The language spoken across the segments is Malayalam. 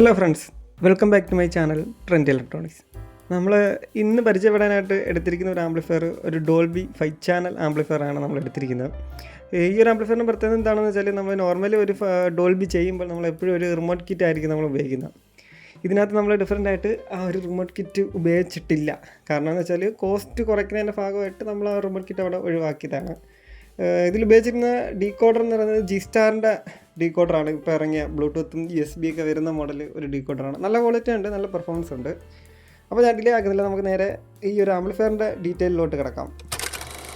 Hello friends welcome back to my channel trend electronics നമ്മൾ ഇന്ന് പരിചയപ്പെടാനായിട്ട് എടുത്തിരിക്കുന്ന ഒരു ആംപ്ലിഫയർ ഒരു ഡോൾബി ഫൈവ് ചാനൽ ആംപ്ലിഫയർ ആണ് നമ്മൾ എടുത്തിരിക്കുന്നത്. ഈ ഒരു ആംപ്ലിഫയറിന്റെ പ്രത്യേകത എന്താണെന്ന് വെച്ചാൽ നമ്മൾ നോർമലി ഒരു ഡോൾബി ചെയ്യുമ്പോൾ നമ്മൾ എപ്പോഴും ഒരു റിമോട്ട് കിറ്റ് ആയിരിക്കും നമ്മൾ ഉപയോഗിക്കുന്നത്. ഇതിനകത്ത് നമ്മൾ ഡിഫറെന്റ് ആയിട്ട് ആ ഒരു റിമോട്ട് കിറ്റ് ഉപയോഗിച്ചിട്ടില്ല. കാരണം എന്ന് വെച്ചാൽ കോസ്റ്റ് കുറയ്ക്കുന്നതിന്റെ ഭാഗമായിട്ട് നമ്മൾ ആ റിമോട്ട് കിറ്റ് അവിടെ ഒഴിവാക്കിയതാണ്. ഇതിൽ ഉപയോഗിച്ചിരുന്ന ഡീകോഡർ എന്ന് പറയുന്നത് ജി സ്റ്റാറിന്റെ ഡീകോഡറാണ്. ഇപ്പോൾ ഇറങ്ങിയ ബ്ലൂടൂത്തും യു എസ് ബി ഒക്കെ വരുന്ന മോഡൽ ഒരു ഡീകോഡറാണ്. നല്ല ക്വാളിറ്റി ഉണ്ട് നല്ല പെർഫോമൻസ് ഉണ്ട്. അപ്പോൾ ഞാൻ ഡിലേ ആക്കുന്നില്ല നമുക്ക് നേരെ ഈ ഒരു ആംപ്ലിഫയറിന്റെ ഡീറ്റെയിലോട്ട് കിടക്കാം.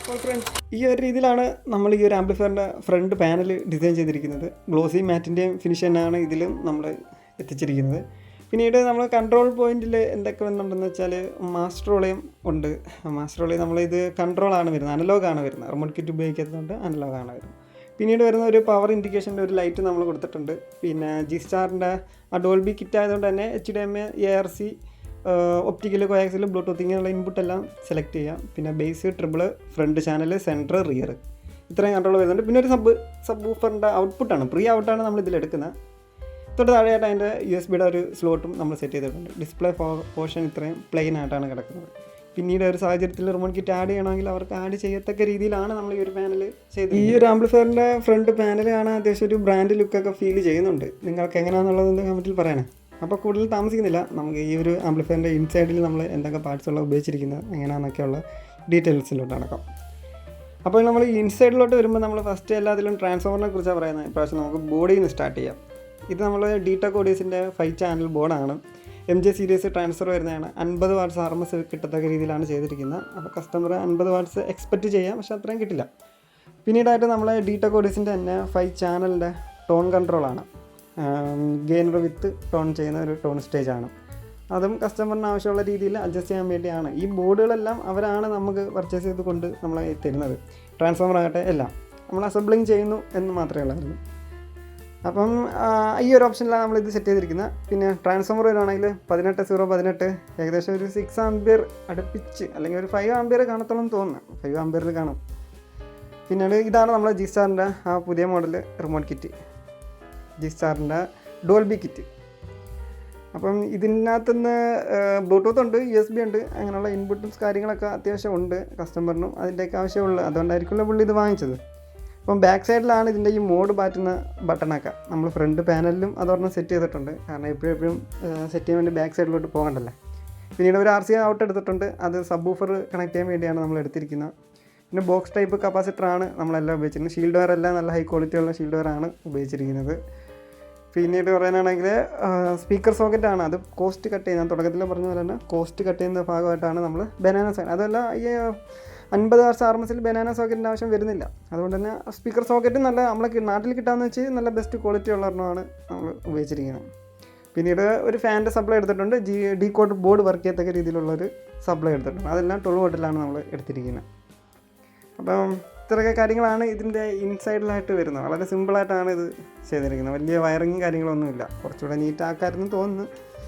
അപ്പോൾ ഫ്രണ്ട്സ് ഈ ഒരു രീതിയിലാണ് നമ്മൾ ഈ ഒരു ആംപ്ലിഫയറിന്റെ ഫ്രണ്ട് പാനൽ ഡിസൈൻ ചെയ്തിരിക്കുന്നത്. ഗ്ലോസി മാറ്റിന്റെയും ഫിനിഷ് തന്നെയാണ് ഇതിലും നമ്മൾ എത്തിച്ചിരിക്കുന്നത്. പിന്നീട് നമ്മൾ കൺട്രോൾ പോയിന്റിൽ എന്തൊക്കെ വന്നിട്ടുണ്ടെന്ന് വെച്ചാൽ മാസ്റ്റർ ഓളയും ഉണ്ട്. മാസ്റ്റർ ഓളയും കൺട്രോൾ ആണ് വരുന്നത്. അനലോഗാണ് വരുന്നത്. റിമോട്ട് കിറ്റ് ഉപയോഗിക്കാത്തതുകൊണ്ട് അനലോഗാണ് വരുന്നത്. പിന്നീട് വരുന്ന ഒരു പവർ ഇൻഡിക്കേഷന്റെ ഒരു ലൈറ്റ് നമ്മൾ കൊടുത്തിട്ടുണ്ട്. പിന്നെ ജി സ്റ്റാറിന്റെ ആ കിറ്റ് ആയതുകൊണ്ട് തന്നെ H D M A A R C optical coaxial Bluetooth ഇങ്ങനെയുള്ള ഇൻപുട്ട് എല്ലാം സെലക്ട് ചെയ്യാം. പിന്നെ bass treble front channel centre rear ഇത്രയും കൺട്രോൾ വരുന്നുണ്ട്. പിന്നെ ഒരു സബ് സബ് ഊഫറിന്റെ ഔട്ട്പുട്ടാണ് പ്രീ ഔട്ടാണ് നമ്മൾ ഇതിൽ എടുക്കുന്നത് തൊട്ട് താഴെയായിട്ട് അതിന്റെ യു എസ് ബിയുടെ ഒരു സ്ലോട്ടും നമ്മൾ സെറ്റ് ചെയ്തിട്ടുണ്ട്. ഡിസ്പ്ലേ പോർഷൻ ഇത്രയും പ്ലെയിൻ ആയിട്ടാണ് കിടക്കുന്നത്. പിന്നീട് ഒരു സാഹചര്യത്തിൽ റിമോട്ട് കിറ്റ് ആഡ് ചെയ്യണമെങ്കിൽ അവർക്ക് ആഡ് ചെയ്യത്തക്ക രീതിയിലാണ് നമ്മൾ ഈ ഒരു പാനൽ ചെയ്തത് ഈ ഒരു ആംപ്ലിഫയറിന്റെ ഫ്രണ്ട് പാനൽ കാണാൻ അത്യാവശ്യം ഒരു ബ്രാൻഡ് ലുക്കൊക്കെ ഫീൽ ചെയ്യുന്നുണ്ട്. നിങ്ങൾക്ക് എങ്ങനെയാണെന്നുള്ളത് കമന്റിൽ പറയണേ. അപ്പോൾ കൂടുതൽ താമസിക്കുന്നില്ല. നമുക്ക് ഈ ഒരു ആംപ്ലിഫയറിന്റെ ഇൻസൈഡിൽ നമ്മൾ എന്തൊക്കെ പാർട്സുള്ള ഉപയോഗിച്ചിരിക്കുന്നത് എങ്ങനെയാണെന്നൊക്കെയുള്ള ഡീറ്റെയിൽസിലോട്ട് നടക്കാം അപ്പോൾ നമ്മൾ ഈ ഇൻസൈഡിലോട്ട് വരുമ്പോൾ നമ്മൾ ഫസ്റ്റ് എല്ലാത്തിലും ട്രാൻസ്ഫോമറിനെ കുറിച്ചാണ് പറയുന്നത്. ഇപ്രാവശ്യം നമുക്ക് ബോഡിയിൽ നിന്ന് സ്റ്റാർട്ട് ചെയ്യാം. ഇത് നമ്മൾ ഡിടെക് ഓഡിയസിന്റെ ഫൈവ് ചാനൽ ബോർഡാണ് എം ജെ സീരീസ് ട്രാൻസ്ഫർ വരുന്നതാണ്. അൻപത് വാട്ട്സ് ആർ എം എസ് കിട്ടത്തക്ക രീതിയിലാണ് ചെയ്തിരിക്കുന്നത്. അപ്പോൾ കസ്റ്റമർ അൻപത് വാട്ട്സ് എക്സ്പെക്റ്റ് ചെയ്യാം പക്ഷേ അത്രയും കിട്ടില്ല. പിന്നീടായിട്ട് നമ്മൾ ഡിടെക് ഓഡിയസിന്റെ തന്നെ ഫൈവ് ചാനലിന്റെ ടോൺ കൺട്രോളാണ് ഗെയിനർ വിത്ത് ടോൺ ചെയ്യുന്ന ഒരു ടോൺ സ്റ്റേജാണ് അതും കസ്റ്റമറിന് ആവശ്യമുള്ള രീതിയിൽ അഡ്ജസ്റ്റ് ചെയ്യാൻ വേണ്ടിയാണ്. ഈ ബോർഡുകളെല്ലാം അവരാണ് നമുക്ക് പർച്ചേസ് ചെയ്ത് കൊണ്ട് നമ്മളെ തരുന്നത്. ട്രാൻസ്ഫോമർ ആകട്ടെ എല്ലാം. നമ്മൾ അസംബ്ലിങ് ചെയ്യുന്നു എന്ന് മാത്രമേ ഉള്ളായിരുന്നു. അപ്പം ഈ ഒരു ഓപ്ഷനിലാണ് നമ്മൾ ഇത് സെറ്റ് ചെയ്തിരിക്കുന്നത്. പിന്നെ ട്രാൻസ്ഫോമർ വരുവാണെങ്കിൽ പതിനെട്ട് സീറോ പതിനെട്ട് ഏകദേശം ഒരു സിക്സ് ആംബിയർ അടുപ്പിച്ച് അല്ലെങ്കിൽ ഒരു ഫൈവ് ആംബിയർ കാണത്തോളം തോന്നുന്നു. ഫൈവ് ആംബിയറിൽ കാണും. പിന്നീട് ഇതാണ് നമ്മളെ ജി സ്റ്റാറിന്റെ ആ പുതിയ മോഡൽ റിമോട്ട് കിറ്റ് ജി സ്റ്റാറിന്റെ ഡോൾബി കിറ്റ് അപ്പം ഇതിനകത്തുനിന്ന് ബ്ലൂടൂത്ത് ഉണ്ട് യു എസ് ബി ഉണ്ട് അങ്ങനെയുള്ള ഇൻപുട്ടും കാര്യങ്ങളൊക്കെ അത്യാവശ്യം ഉണ്ട് കസ്റ്റമറിനും അതിന്റെയൊക്കെ ആവശ്യമുള്ള. അതുകൊണ്ടായിരിക്കുമല്ലോ പുള്ളി ഇത് വാങ്ങിച്ചത്. അപ്പം ബാക്ക് സൈഡിലാണ് ഇതിന്റെ ഈ മോഡ് മാറ്റുന്ന ബട്ടണൊക്കെ നമ്മൾ ഫ്രണ്ട് പാനലിലും അതോടൊപ്പം സെറ്റ് ചെയ്തിട്ടുണ്ട്. കാരണം എപ്പോഴും എപ്പോഴും സെറ്റ് ചെയ്യാൻ വേണ്ടി ബാക്ക് സൈഡിലോട്ട് പോകണ്ടല്ലേ? പിന്നീട് ഒരു ആർ സി ഔട്ട് എടുത്തിട്ടുണ്ട്. അത് സബ് ഊഫർ കണക്ട് ചെയ്യാൻ വേണ്ടിയാണ് നമ്മൾ എടുത്തിരിക്കുന്നത്. പിന്നെ ബോക്സ് ടൈപ്പ് കപ്പാസിറ്റർ ആണ് നമ്മളെല്ലാം ഉപയോഗിച്ചിരുന്നത് ഷീൽഡ് വെയർ എല്ലാം നല്ല ഹൈ ക്വാളിറ്റി ഉള്ള ഷീൽഡ് വെയർ ആണ് ഉപയോഗിച്ചിരിക്കുന്നത്. പിന്നീട് പറയാനാണെങ്കിൽ സ്പീക്കർ സോക്കറ്റ് ആണ്. അത് കോസ്റ്റ് കട്ട് ചെയ്യുന്ന തുടക്കത്തിൽ പറഞ്ഞ പോലെ തന്നെ കോസ്റ്റ് കട്ട് ചെയ്യുന്ന ഭാഗമായിട്ടാണ് നമ്മൾ ബനാന സൈഡ് അതല്ല ഈ അൻപത് വർഷം ആർ എം ബനാന സോക്കറ്റിന്റെ ആവശ്യം വരുന്നില്ല. അതുകൊണ്ട് തന്നെ സ്പീക്കർ സോക്കറ്റ് നല്ല നമ്മളെ നാട്ടിൽ കിട്ടാമെന്ന് വെച്ച് നല്ല ബെസ്റ്റ് ക്വാളിറ്റി ഉള്ള ഒരെണ്ണമാണ് നമ്മൾ ഉപയോഗിച്ചിരിക്കുന്നത്. പിന്നീട് ഒരു ഫാന്റെ സപ്ലൈ എടുത്തിട്ടുണ്ട്. G D coat board work ചെയ്യത്തക്ക രീതിയിലുള്ളൊരു സപ്ലൈ എടുത്തിട്ടുണ്ട്. അതെല്ലാം ടൊളു വോട്ടിലാണ് നമ്മൾ എടുത്തിരിക്കുന്നത്. അപ്പം ഇത്രയൊക്കെ കാര്യങ്ങളാണ് ഇതിന്റെ ഇൻസൈഡിലായിട്ട് വരുന്നത്. വളരെ സിമ്പിളായിട്ടാണ് ഇത് ചെയ്തിരിക്കുന്നത്. വലിയ വയറിങ്ങും കാര്യങ്ങളൊന്നുമില്ല. കുറച്ചുകൂടെ നീറ്റ് ആക്കാരെന്ന് തോന്നുന്നു.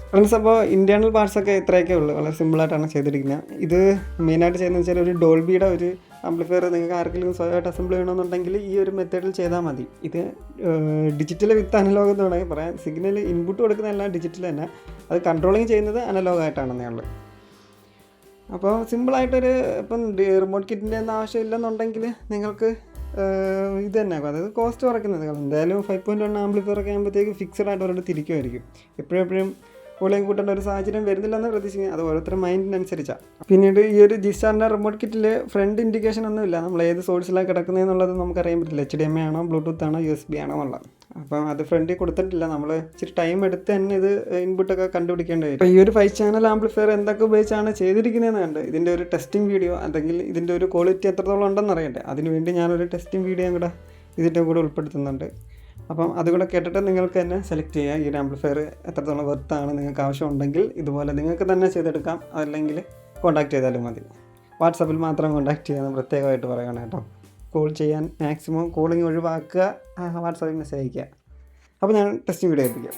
ഫ്രണ്ട്സ് അപ്പോൾ ഇന്റേർണൽ പാർട്സൊക്കെ ഇത്രയൊക്കെ ഉള്ളൂ. വളരെ സിമ്പിളായിട്ടാണ് ചെയ്തിരിക്കുന്നത് ഇത് മെയിനായിട്ട് ചെയ്യുന്നത് വെച്ചാൽ ഒരു ഡോൾബിയുടെ ഒരു ആംപ്ലിഫയർ നിങ്ങൾക്ക് ആർക്കെങ്കിലും സ്വയമായിട്ട് അസംബിൾ ചെയ്യണമെന്നുണ്ടെങ്കിൽ ഈ ഒരു മെത്തേഡിൽ ചെയ്താൽ മതി. ഇത് ഡിജിറ്റൽ വിത്ത് അനലോഗ് എന്ന് വേണമെങ്കിൽ പറയാം. സിഗ്നൽ ഇൻപുട്ട് കൊടുക്കുന്ന എല്ലാം ഡിജിറ്റൽ തന്നെ. അത് കൺട്രോളിങ് ചെയ്യുന്നത് അനലോഗായിട്ടാണെന്നേ ഉള്ളൂ. അപ്പോൾ സിമ്പിളായിട്ടൊരു ഇപ്പം റിമോട്ട് കിറ്റിന്റെ ഒന്നും ആവശ്യമില്ലെന്നുണ്ടെങ്കിൽ നിങ്ങൾക്ക് ഇത് തന്നെ അതായത് കോസ്റ്റ് കുറയ്ക്കുന്നത്. എന്തായാലും ഫൈവ് പോയിന്റ് വൺ ആംപ്ലിഫയർ ഒക്കെ ആകുമ്പോഴത്തേക്ക് ഫിക്സഡ് ആയിട്ട് അവരോട് തിരിക്കുമായിരിക്കും എപ്പോഴും എപ്പോഴും വോളിയം കൂട്ടേണ്ട ഒരു സാഹചര്യം വരുന്നില്ലെന്ന് പ്രതീക്ഷിക്കുന്നത് അത് ഓരോരുത്തരുടെ മൈൻഡിനനുസരിച്ചാണ് പിന്നീട് ഈ ഒരു ജി സ്റ്റാറിന്റെ റിമോട്ട് കിറ്റിൽ ഫ്രണ്ട് ഇൻഡിക്കേഷൻ ഒന്നുമില്ല നമ്മൾ ഏത് സോഴ്സിലാണ് കിടക്കുന്നത് എന്നുള്ളത് നമുക്ക് അറിയാൻ പറ്റില്ല. എച്ച് ഡി എം എ ആണോ ബ്ലൂടൂത്ത് ആണോ യു എസ് ബി ആണോ എന്നുള്ളത്. അപ്പം അത് ഫ്രണ്ടിൽ കൊടുത്തിട്ടില്ല. നമ്മൾ ഇച്ചിരി ടൈം എടുത്ത് തന്നെ ഇത് ഇൻപുട്ടൊക്കെ കണ്ടുപിടിക്കേണ്ടി വരും. ഈ ഒരു ഫൈവ് ചാനൽ ആംപ്ലിഫയർ എന്തൊക്കെ ഉപയോഗിച്ചാണ് ചെയ്തിരിക്കുന്നതെന്ന് കണ്ട് ഇതിന്റെ ഒരു ടെസ്റ്റിംഗ് വീഡിയോ അല്ലെങ്കിൽ ഇതിന്റെ ഒരു ക്വാളിറ്റി എത്രത്തോളം ഉണ്ടെന്ന് അറിയണ്ടേ. അതിനുവേണ്ടി ഞാനൊരു ടെസ്റ്റിംഗ് വീഡിയോ കൂടെ ഇതിന്റെ കൂടെ ഉൾപ്പെടുത്തുന്നുണ്ട്. അപ്പം അതുകൂടെ കേട്ടിട്ട് നിങ്ങൾക്ക് തന്നെ സെലക്ട് ചെയ്യാം. ഈ ഒരു ആംപ്ലിഫയർ എത്രത്തോളം വെർത്താണ് നിങ്ങൾക്ക് ആവശ്യമുണ്ടെങ്കിൽ ഇതുപോലെ നിങ്ങൾക്ക് തന്നെ ചെയ്തെടുക്കാം. അല്ലെങ്കിൽ കോൺടാക്ട് ചെയ്താലും മതി. വാട്സപ്പിൽ മാത്രം കോൺടാക്ട് ചെയ്യാൻ പ്രത്യേകമായിട്ട് പറയണം കേട്ടോ. കോൾ ചെയ്യാൻ മാക്സിമം കോളിംഗ് ഒഴിവാക്കുക വാട്സപ്പിൽ മെസ്സേജ് അയയ്ക്കുക അപ്പോൾ ഞാൻ ടെസ്റ്റിംഗ് വീഡിയോ ഏൽപ്പിക്കാം.